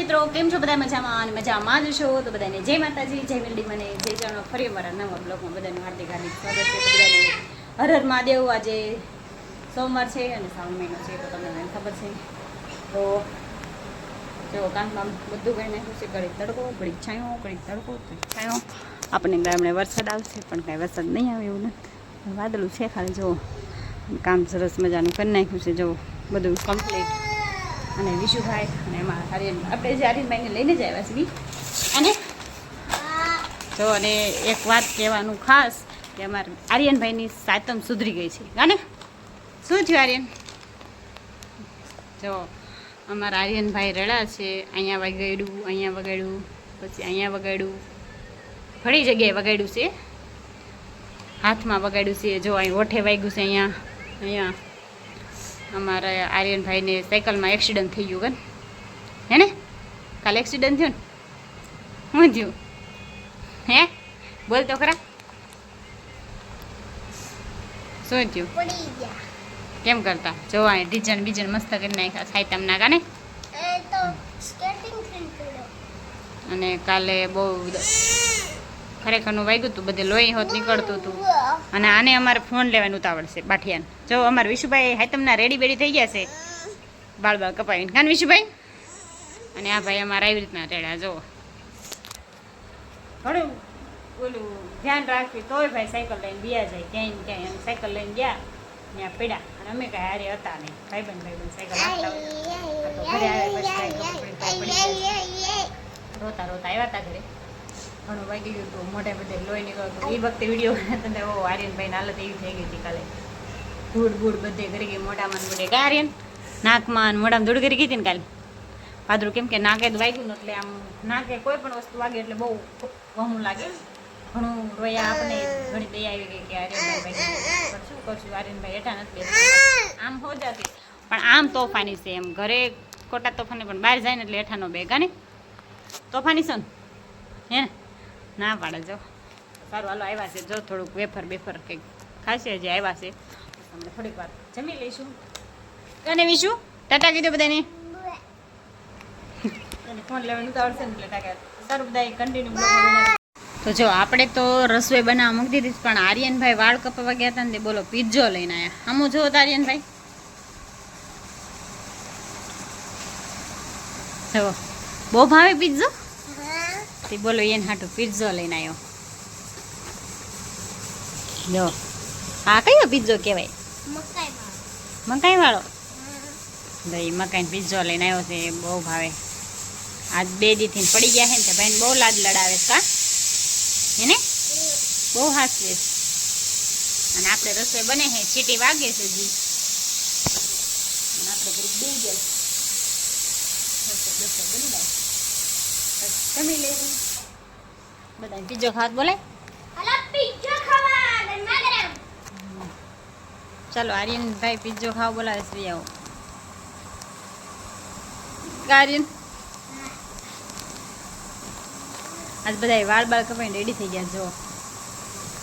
મિત્રો, કેમ છો? બધા મજામાં અને મજામાં જ છો? તો બધાને જય માતાજી, જય મેલડી મને, જય જાણો ફરી અમારા નવા બ્લોગમાં બધાનું હાર્દિક હાર્દિક સ્વાગત છે. બધાને હર હર મહાદેવ, આજે સોમવાર છે અને શ્રાવણ મહિનો છે, તો તમને ખબર છે. તો જો કામમાં બધું કરી નાખ્યું છે, ઘડીક તડકો, ઘડીક છાંયો, ઘડીક તડકો છાંયો. આપણને ગામડે વરસાદ આવશે, પણ કાંઈ વરસાદ નહીં આવે એવું નથી. વાદળું છે ખાલી, જો કામ સરસ મજાનું કરી નાખ્યું છે, જો બધું કમ્પ્લીટ અને વિશુભાઈ, અને એમાં આર્યન આપણે જે આર્યનભાઈને લઈને જ આવ્યા છીએ. અને? જો અને એક વાત કહેવાનું ખાસ કે અમારા આર્યનભાઈની સાતમ સુધરી ગઈ છે. ગાને? શું થયું આર્યન? જો, અમારા આર્યનભાઈ રડા છે, અહીંયા વગાડ્યું અહીંયા વગાડ્યું, પછી અહીંયા વગાડ્યું. ઘણી જગ્યાએ વગાડ્યું છે. હાથમાં વગાડ્યું છે. જો અહીં ઓઠે વાગ્યું છે અહીંયા અહીંયા. અમારા આર્યનભાઈને સાયકલમાં એક્સિડન્ટ થઈ ગયું કન. હે ને? કાલે એક્સિડન્ટ થયું ને? શું થયું? હે? બોલ તો ખરા. શું થયું? કેમ કરતા? જો અહીં ડિઝાઇન બીજન મસ્ત કરી નાખ્યા સાયતમ ના કાને? અને કાલે બહુ ખરેખરનું વાગ્યું હતું બધે લોહી હોત નીકળતું હતું અને આને અમારે ફોન લેવાનું ઉતાવળ છે બાઠિયાને. જો અમારે વિશુભાઈ હાયતમના રેડી બેડી થઈ ગયા છે. બાળ બાળ કપાવીને. કાન વિશુભાઈ? અને આ ભાઈ અમારા આવી રીતના રેડા જો ઘણું ઓલું ધ્યાન રાખ્યું તોય ભાઈ સાયકલ લઈને ગયા જાય. ક્યાંય ને ક્યાંય સાયકલ લઈને ગયા ત્યાં પીડા અને અમે કાંઈ હારે હતા નહીં. ભાઈ બંધ ભાઈ બંધ સાયકલ. રોતા રોતા આવ્યા હતા ઘરે. ઘણું વાગી ગયું હતું. મોઢે બધે લોહી નીકળતું એ વખતે વીડિયો તને ઓ આર્યનભાઈ હાલત એવી થઈ ગઈ હતી કાલે. ધૂળ ભૂળ બધે કરી ગઈ, મોઢામાં બધે. કા આર્યન, નાકમાં મોઢામાં ધૂળ કરી ગઈ હતી ને કાલે? પાદરું કેમ કે નાકે વાગ્યું એટલે આમ નાકે કોઈ પણ વસ્તુ વાગે એટલે બહુ વહું લાગે. ઘણું રોયા આપણે ઘણી દયા આવી ગઈ કે આર્યનભાઈ પણ શું કરશું આર્યનભાઈ હેઠા નથી આમ હો જતી. પણ આમ તોફાની છે એમ. ઘરે ખોટા તોફાની પણ બહાર જાય ને એટલે હેઠાનો બેગ ને? તોફાની છે ને? હે ને? પાડે જો. સારું, હાલો, આવ્યા છે. જો થોડુંક વેફર બેફર કંઈક ખાશે હજી આવ્યા છે. તમને થોડીક વાર જમી લઈશું. અને વિશું? ટાટા કીધું બધાને? ફોન લેવાનું તો આવડશે ને એટલે સારું બધા કન્ટિન્યુ તો જો, આપણે તો રસોઈ બનાવવા મૂકી દીધી પણ આર્યનભાઈ વાળ કપાવા ગયા હતા ને બોલો પીઝો લઈને આવ્યા આમો જો આર્યનભાઈ. જો બહુ ભાવે પિઝ્ઝો? તે બોલો એને હાટું પિઝ્ઝો લઈને આવ્યો જો. આ કયો પીઝો કહેવાય? મકાઈ વાળો ભાઈ મકાઈ પિઝ્ઝો લઈને આવ્યો છે બહુ ભાવે. આજ બે દીથી પડી ગયા છે ને તે ભાઈને બહુ લાદ લડાવે કા? એને બહુ હાસવે અને આપણે રસોઈ બને છે ચીટી વાગે છે જી અને આપણે ઘરે બે ગયા. રસોઈ બની જાય બસ જમી લેવું બધા પીઝો ખાત બોલે અલા પિઝા ખાવા ગરમા ગરમ ચાલો આર્યનભાઈ પીઝો ખાવા બોલાવે છે આવો આર્યન આજ બધા વાળ બાળ કપાઈને રેડી થઈ ગયા જો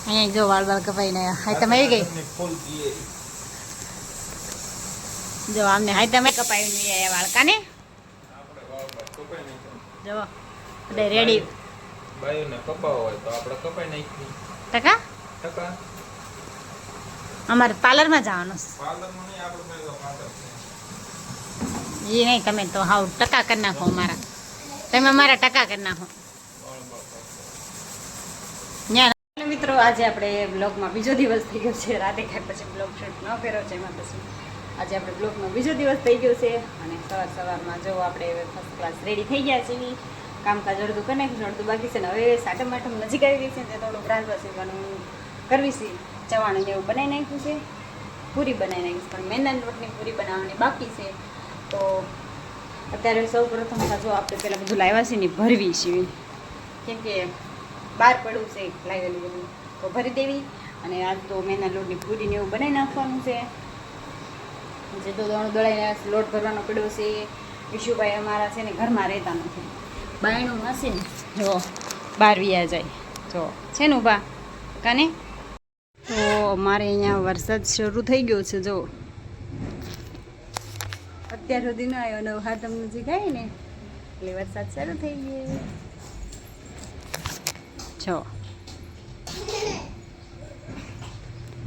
અહીંયા જો વાળ બાળ કપાઈને હાય તમે આવી ગઈ જો આમને હાય તમે કપાવીને લઈ આવ્યા વાળ કાને જો બધા રેડી બાયુને કપાવો હોય તો આપણે કપાઈ નાખી ટકા? ટકા. અમારે પાર્લરમાં જવાનું પાર્લરમાં નહીં આપણે તો પાર્લર એ નહીં તમે તો હાવ ટકા કરી નાખો અમારા. તમે અમારા ટકા કરી નાખો. મિત્રો આજે આપણે બ્લોગમાં બીજો દિવસ થઈ ગયો છે. રાતે ખાઈ પછી બ્લોગ શૂટ ન કર્યો છે એમાં પછી આજે આપણે બ્લોગનો બીજો દિવસ થઈ ગયો છે. અને સવાર સવારમાં જો આપણે ફર્સ્ટ ક્લાસ રેડી થઈ ગયા છીએ. કામકાજ અડધું કરી નાખ્યું છે, અડધું બાકી છે ને હવે સાટમ આઠમ નજીક આવી ગઈ છે ને તે થોડુંક રાંધવા સીવાનું કરવી છે. ચવાણું ને એવું બનાવી નાખ્યું છે. પૂરી બનાવી નાખીશ પણ મેંદાની રોટની પૂરી બનાવવાની બાકી છે. તો અત્યારે સૌ પ્રથમ જો આપણે પહેલાં બધું લાવ્યા છે ને ભરવી છીએ કેમ કે બહાર પડવું છે લાવેલું બધું. તો ભરી દેવી અને આજ તો મેના લોટની પૂરીને એવું બનાવી નાખવાનું છે. જે તો દોણ દોડાઈને લોટ ભરવાનો પડ્યો છે. વિશુભાઈ અમારા છે ને ઘરમાં રહેતા નથી. બાયણું ને? જો બારવી વ્યા જાય. જો, છે ને ઊભા? કાને? તો મારે અહીંયા વરસાદ શરૂ થઈ ગયો છે, જો. અત્યાર સુધી ન આવ્યો નવ હાથમ નજીક આવી ને, એટલે વરસાદ શરૂ થઈ ગયો. છો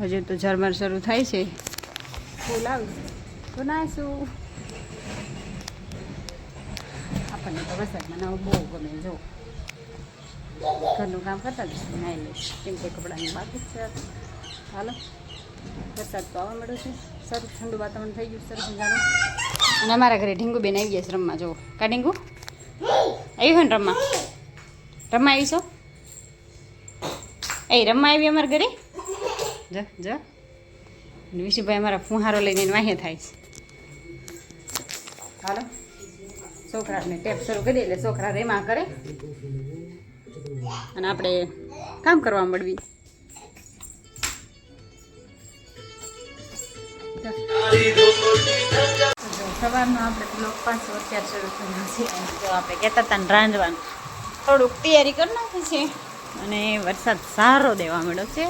હજુ તો ઝરમર શરૂ થાય છે. ફૂલ આવશે. તો નાશું આપણને તો વરસાદમાં નાવું બહુ ગમે ઘરનું કામ કરતા જ નાહી લઈશ કેમ કે કપડાની બાકી છે. હાલો. વરસાદ તો આવવા મળ્યો છે. સરસ ઠંડુ વાતાવરણ થઈ ગયું સરસ મજાનું અને અમારા ઘરે ઢીંગુ બેન આવી ગયા રમવા, જો. કા ઢીંગુ? આવી ને રમવા? રમવા આવી છો? એ રમવા આવી અમારા ઘરે? જ જ. વિશુભાઈ અમારા ફુહારો લઈને એને વાહે થાય હાલો. છોકરાને ટેપ શરૂ કરી એટલે છોકરા રેમાં કરે. અને આપણે કામ કરવા મળવી રાંધવાનું. થોડુંક તૈયારી કરી છે. અને વરસાદ સારો દેવા મળ્યો છે.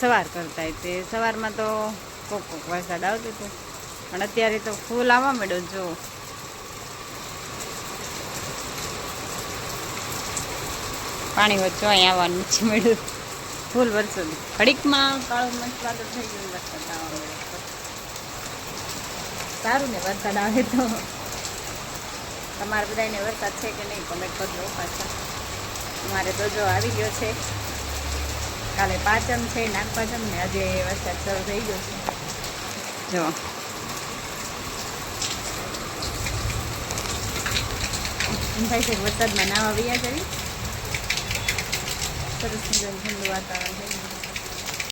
સવાર કરતા તે સવારમાં તો કોક કોક વરસાદ આવતો હતો. પણ અત્યારે તો ફૂલ આવવા મળ્યો જો. પાણી વચ્ચે અહીં આવવાનું છે મળ્યું. ફૂલ વરસાદ ઘડીકમાં કાળું મસ્ત વાદળ થઈ ગયું, વરસાદ આવવા સારું ને વરસાદ આવે તો. તમારે બધાને વરસાદ છે કે નહીં કોમેન્ટ કરજો પાછા. અમારે તો જો આવી ગયો છે. કાલે પાચમ છે નાગ પાંચમ ને આજે વરસાદ શરૂ થઈ ગયો છે. જો. એમ છે વરસાદમાં નાવા વૈયા જવી. સરસ મજાનું ઠંડુ વાતાવરણ થઈ